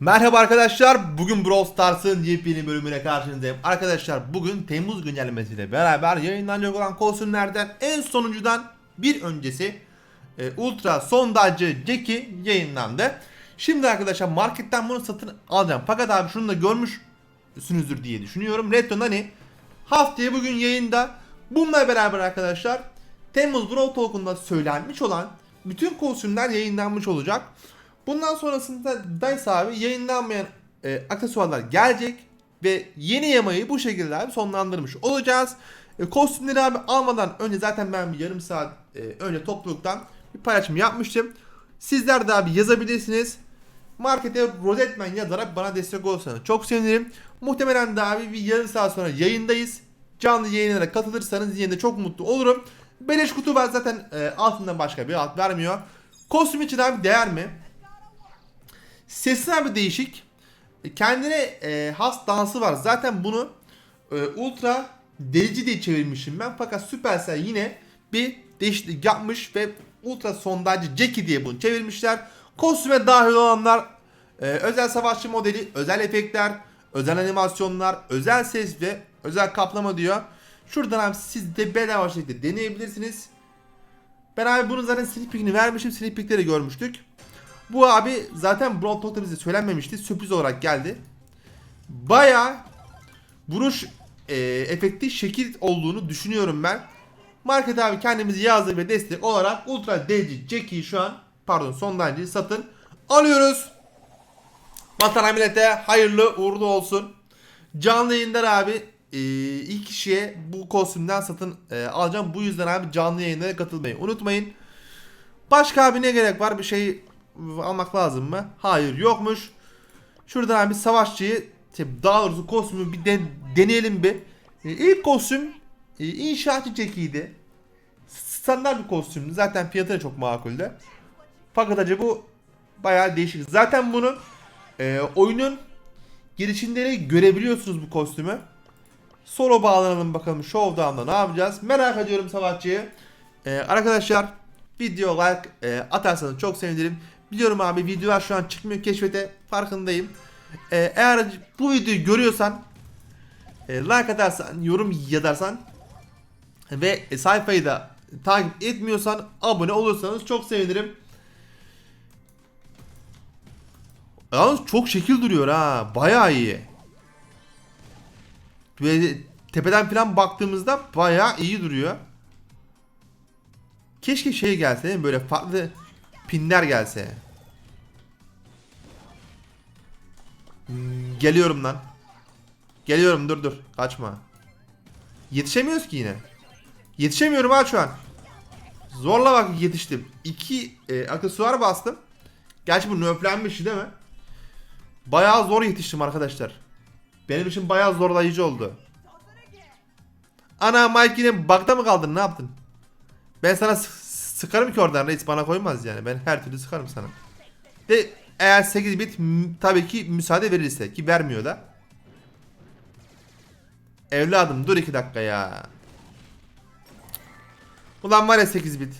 Merhaba arkadaşlar. Bugün Brawl Stars'ın yepyeni bölümüne karşınızdayım. Arkadaşlar bugün Temmuz güncellemesiyle beraber yayınlanacak olan kostümlerden en sonuncudan bir öncesi e, Ultra sondajcı Jackie yayınlandı. Şimdi arkadaşlar marketten bunu satın alacağım. Fakat abi şunu da görmüşsünüzdür diye düşünüyorum. Retro Nani haftaya bugün yayında. Bununla beraber arkadaşlar Temmuz Brawl Talk'unda söylenmiş olan bütün kostümler yayınlanmış olacak. Bundan sonrasında Dice abi yayınlanmayan e, aksesuarlar gelecek ve yeni yamayı bu şekilde abi sonlandırmış olacağız. E, kostümleri abi almadan önce zaten ben bir yarım saat e, önce topluluktan bir paylaşım yapmıştım. Sizler de abi yazabilirsiniz. Markete Rosetman yazarak bana destek olursanız çok sevinirim. Muhtemelen de abi bir yarım saat sonra yayındayız. Canlı yayınlara katılırsanız yine de çok mutlu olurum. Beleş kutu var zaten e, altından başka bir alt vermiyor. Kostüm için abi değer mi? Sesi abi değişik. E, Kendine e, has dansı var. Zaten bunu e, ultra delici diye çevirmişim ben. Fakat Supercell yine bir değişiklik yapmış ve ultra sondajcı Jackie diye bunu çevirmişler. Kostüme dahil olanlar e, özel savaşçı modeli, özel efektler, özel animasyonlar, özel ses ve özel kaplama diyor. Şuradan abi siz de bedava şekilde deneyebilirsiniz. Ben abi bunun zaten sneak peek'ini vermişim. Sneak peek'leri görmüştük. Bu abi zaten Brawl Talk'ta bize söylenmemişti. Sürpriz olarak geldi. Baya vuruş e, efekti şekil olduğunu düşünüyorum ben. Market abi kendimizi yazdık ve destek olarak Ultra DC Jackie'yi şu an pardon sondajcıyı satın alıyoruz. Vatan millete hayırlı uğurlu olsun. Canlı yayınlar abi e, ilk kişiye bu kostümden satın e, alacağım. Bu yüzden abi canlı yayınlara katılmayı unutmayın. Başka abi ne gerek var? Bir şey almak lazım mı? Hayır yokmuş. Şuradan abi savaşçıyı şey, daha doğrusu kostümü bir den- deneyelim bir. E, ilk kostüm e, inşaatçı Jackie'ydi. Standart bir kostümdü. Zaten fiyatı da çok makuldü. Fakat acı bu bayağı değişik. Zaten bunu e, oyunun girişinde de görebiliyorsunuz bu kostümü. Solo bağlanalım bakalım Showdown'da ne yapacağız. Merak ediyorum savaşçıyı. Ee, arkadaşlar video like e, atarsanız çok sevinirim. Biliyorum abi videolar şu an çıkmıyor keşfete farkındayım. Ee, eğer bu videoyu görüyorsan e, like atarsan yorum yazarsan ve sayfayı da takip etmiyorsan abone olursanız çok sevinirim. Yalnız çok şekil duruyor ha. Bayağı iyi. Böyle tepeden falan baktığımızda bayağı iyi duruyor. Keşke şey gelse? Böyle farklı pinler gelse. Hmm, Geliyorum lan. Geliyorum dur dur. Kaçma. Yetişemiyoruz ki yine. Yetişemiyorum ha şu an. Zorla bak yetiştim. İki e, aksesuar bastım. Gerçi bu nöflenmiş değil mi? Bayağı zor yetiştim arkadaşlar. Benim için bayağı zorlayıcı oldu. Ana Mike yine bug'da mı kaldın ne yaptın? Ben sana sıkarım ki oradan reis bana koymaz yani. Ben her türlü sıkarım sana. De eğer 8 bit tabii ki müsaade verirse ki vermiyor da. Evladım dur 2 dakika ya. Ulan var ya 8 bit.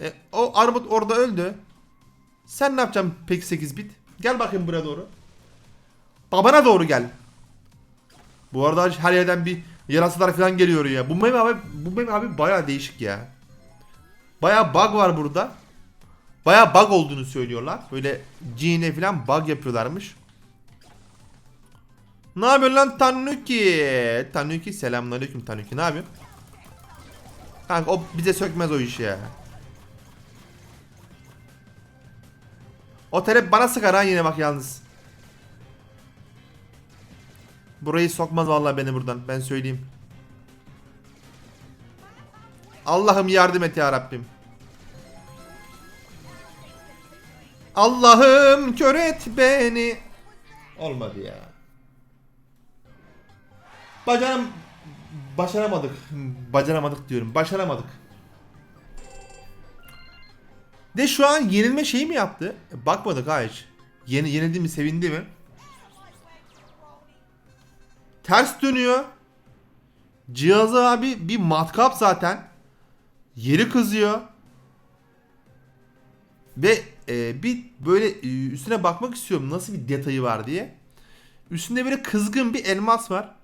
E, o armut orada öldü. Sen ne yapacaksın peki 8 bit? Gel bakayım buraya doğru. Babana doğru gel. Bu arada her yerden bir yarasalar falan geliyor ya. Bu meme abi, bu meme abi bayağı değişik ya. Bayağı bug var burada. Bayağı bug olduğunu söylüyorlar. Böyle G'ne falan bug yapıyorlarmış. Ne yapıyorsun lan Tanuki? Tanuki selamünaleyküm Tanuki. Ne yapıyorsun? Kanka o bize sökmez o işi ya. O telep bana sıkar ha yine bak yalnız. Burayı sokmaz vallahi beni buradan. Ben söyleyeyim. Allah'ım yardım et ya Rabbim. Allah'ım kör et beni. Olmadı ya. Bacanam başaramadık. Bacaramadık diyorum. Başaramadık. De şu an yenilme şeyi mi yaptı? E, Bakmadık ha hiç. Yeni, yenildi mi sevindi mi? Ters dönüyor. Cihazı abi bir matkap zaten. Yeri kızıyor. Ve e, bir böyle e, üstüne bakmak istiyorum nasıl bir detayı var diye. Üstünde böyle kızgın bir elmas var.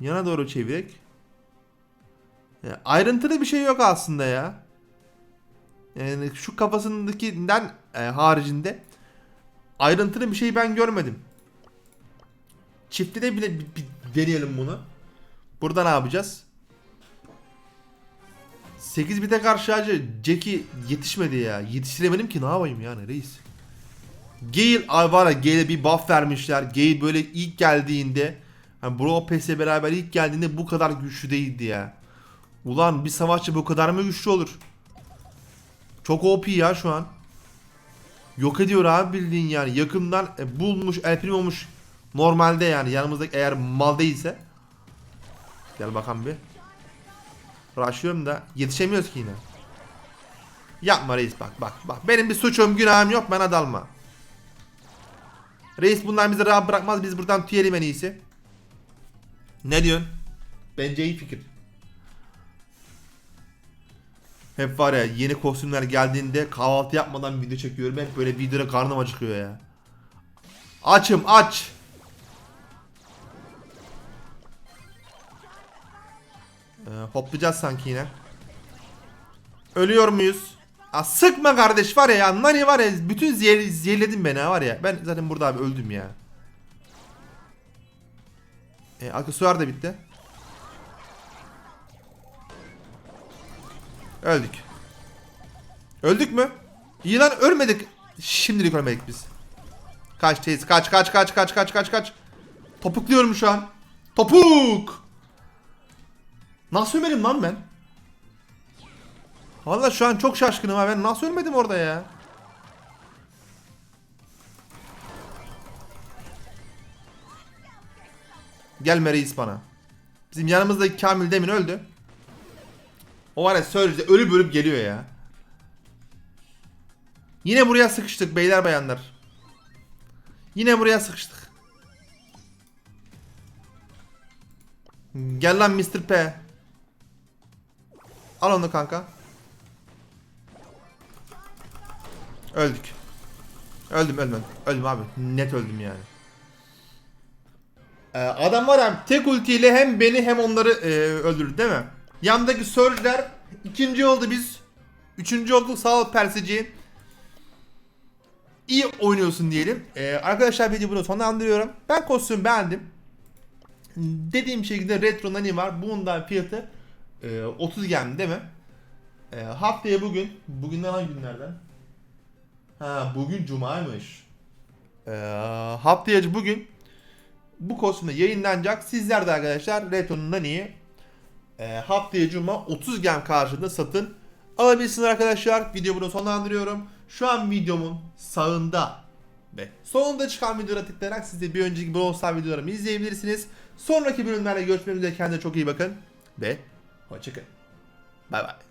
Yana doğru çevirek. Ya, ayrıntılı bir şey yok aslında ya. Yani şu kafasındakinden e, haricinde ayrıntılı bir şey ben görmedim. Çiftli de bile bir, bir deneyelim bunu. Burada ne yapacağız? 8 bite karşı acı Jackie yetişmedi ya. Yetiştiremedim ki ne yapayım yani reis. Gale ay var ya Gale'e bir buff vermişler. Gale böyle ilk geldiğinde hani Bro Pass'le beraber ilk geldiğinde bu kadar güçlü değildi ya. Ulan bir savaşçı bu kadar mı güçlü olur? Çok OP ya şu an. Yok ediyor abi bildiğin yani. Yakından e, bulmuş, El Primo olmuş. Normalde yani yanımızdaki eğer mal değilse. Gel bakalım bir. Rushlıyorum da yetişemiyoruz ki yine. Yapma reis bak bak bak. Benim bir suçum günahım yok bana dalma. Reis bunlar bizi rahat bırakmaz biz buradan tüyelim en iyisi. Ne diyorsun? Bence iyi fikir. Hep var ya yeni kostümler geldiğinde kahvaltı yapmadan video çekiyorum. Hep böyle videoda karnım acıkıyor ya. Açım aç. Ee, hoplayacağız sanki yine. Ölüyor muyuz? Aa, sıkma kardeş var ya, Nani var ya bütün zehir, zehirledin beni ha var ya. Ben zaten burada abi öldüm ya. E, aksesuar da bitti. Öldük. Öldük mü? İyi lan ölmedik. Şimdilik ölmedik biz. Kaç teyze kaç kaç kaç kaç kaç kaç kaç. Topukluyorum şu an. Topuk. Nasıl ölmedim lan ben? Valla şu an çok şaşkınım ha ben nasıl ölmedim orada ya? Gelme reis bana. Bizim yanımızdaki Kamil demin öldü. O var ya Surge'de ölüp ölüp geliyor ya. Yine buraya sıkıştık beyler bayanlar. Yine buraya sıkıştık. Gel lan Mr. P. Al onu kanka. Öldük. Öldüm öldüm. Öldüm abi. Net öldüm yani. Ee, adam var ya tek ultiyle hem beni hem onları e, öldürdü değil mi? Yandaki Surge'ler ikinci oldu biz. Üçüncü olduk sağ ol Perseci. İyi oynuyorsun diyelim. Ee, arkadaşlar videoyu burada sonlandırıyorum. Ben kostümü beğendim. Dediğim şekilde retro nani var. Bunun da fiyatı e, 30 gem değil mi? E, haftaya bugün. Bugünden hangi günlerden? Ha bugün cumaymış. E, haftaya bugün bu kostümde yayınlanacak. Sizler de arkadaşlar Retro'nun naniyi e, haftaya cuma 30 gem karşılığında satın alabilirsiniz arkadaşlar. Videoyu burada sonlandırıyorum. Şu an videomun sağında ve sonunda çıkan videolara tıklayarak siz de bir önceki Brawl Stars videolarımı izleyebilirsiniz. Sonraki bölümlerde görüşmek üzere kendinize çok iyi bakın ve Oye, que. Bye bye.